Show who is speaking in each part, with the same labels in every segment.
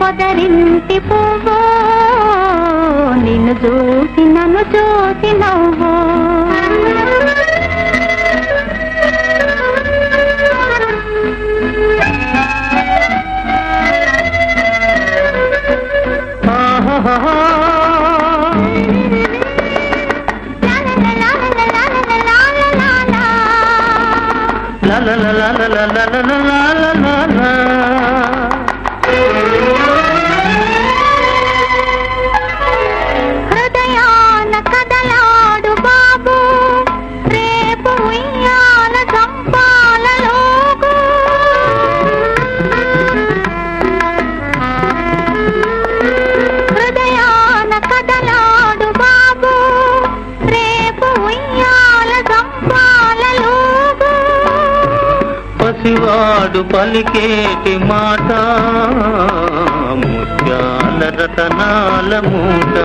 Speaker 1: పొదరింటి పువ్వు నిన్ను చూసి నన్ను చూసి నవ్వు
Speaker 2: ఆహాహా. లా లా లా లా లా లా లా లా లా వాడు పలికేటి మాట. ముత్యాల రతనాల మూట.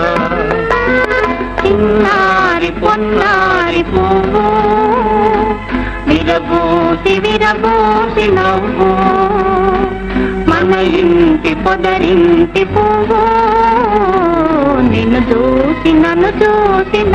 Speaker 1: చిన్నారి పొన్నారి పువ్వు. విరబూసి విరబూసి నవ్వు. మన ఇంటి పొదరింటి పువ్వు. నిన్ను చూసి నన్ను చూసి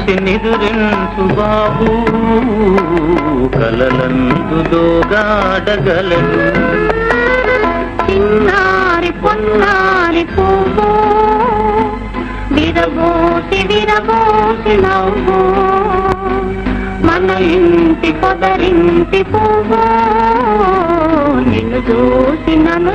Speaker 2: కనుమూసి నిదురించు బాబు కలలందు గాడగలడు
Speaker 1: చిన్నారి పొన్నారి పువ్వు విరబోసి విరబోసి నవ్వు. మన ఇంటి పొదరింటి పువ్వు నిన్ను చూసినను